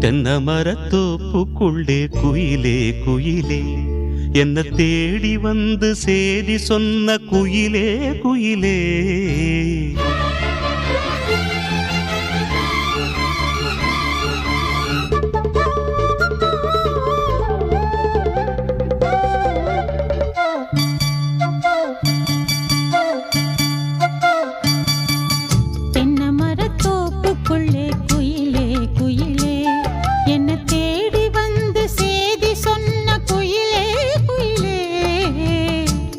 தென்னை மரத்தோப்புக்குள்ளே குயிலே குயிலே என்ன தேடி வந்து சேதி சொன்ன குயிலே குயிலே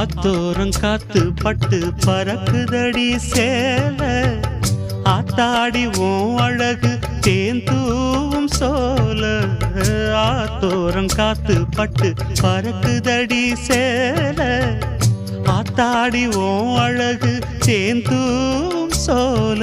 ஆத்தோரம் காத்து பட்டு பறக்குதடி சேல ஆத்தாடி ஓம் அழகு தேந்தூவும் சோல ஆத்தோரம் காத்து பட்டு பறக்குதடி சேல ஆத்தாடி ஓம் அழகு தேந்தூவும் சோல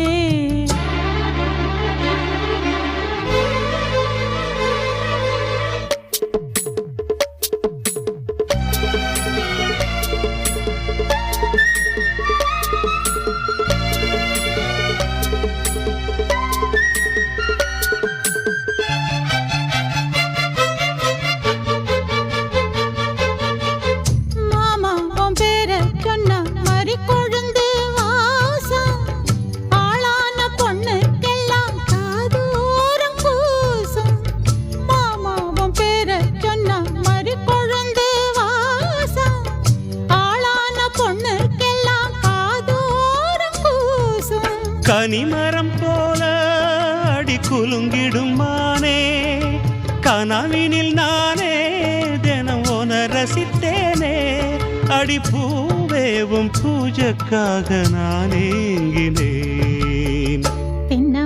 கனிமரம் போல அடி குலுங்கிடும் மானே. கனவினில் நானே தினம் உன ரசித்தேனே. அடி பூவேவும் பூஜக்காக நான் ஏங்கினேன். தென்னை